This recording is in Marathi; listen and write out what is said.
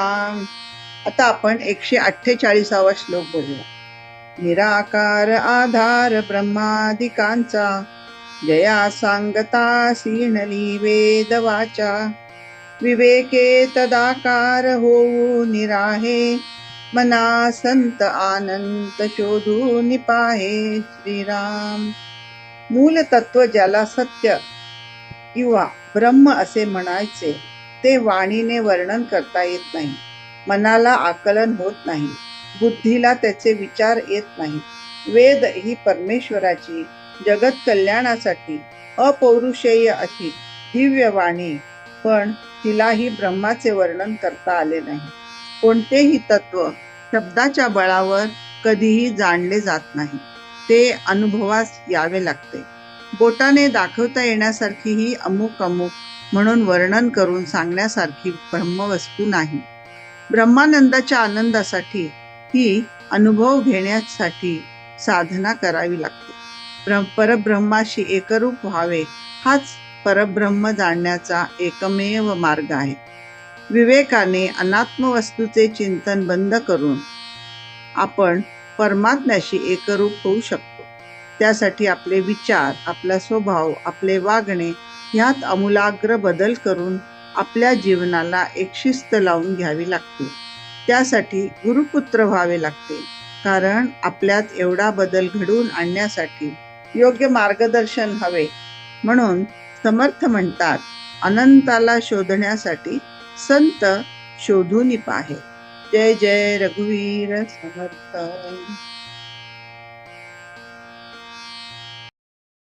राम आता आपण एकशे अठ्ठेचाळीसावा श्लोक बोलूया निराकार आधार ब्रह्मादिकांचा जया सांगता सीणली वेद वाचा विवेके तदाकार होऊ निराहे मना संत आनंद शोधू निपाहे श्रीराम. मूल तत्व ज्याला सत्य किंवा ब्रह्म असे म्हणायचे ते वाणीने वर्णन करता येत नाही. मनाला आकलन होत नाही. बुद्धीला त्याचे विचार येत नाही वेद ही परमेश्वराची जगत कल्याणासाठी अपौरुषेय अशी दिव्य वाणी पण तिलाही ब्रह्माचे वर्णन करता आले नाही. कोणतेही तत्व शब्दाच्या बळावर कधीही जाणले जात नाही. ते अनुभवास यावे लागते. बोटाने दाखवता येण्यासारखी ही अमुक अमुक म्हणून वर्णन करून सांगण्यासारखी ब्रह्मवस्तू नाही. ब्रह्मानंदाच्या आनंदासाठी ही अनुभव घेण्यासाठी साधना करावी लागते. परब्रह्माशी एकरूप व्हावे हाच परब्रह्म जाणण्याचा एकमेव मार्ग आहे. विवेकाने अनात्म वस्तूचे चिंतन बंद करून आपण परमात्म्याशी एकरूप होऊ शकतो. त्यासाठी आपले विचार आपला स्वभाव आपले वागणे ह्यात आमूलाग्र बदल करून आपल्या जीवनाला एक शिस्त लावून घ्यावी लागते. त्यासाठी गुरुपुत्र व्हावे लागते. कारण आपल्यात एवढा बदल घडवून आणण्यासाठी योग्य मार्गदर्शन हवे. म्हणून समर्थ म्हणतात अनंताला शोधण्यासाठी संत शोधून पाहे. जय जय रघुवीर समर्थ.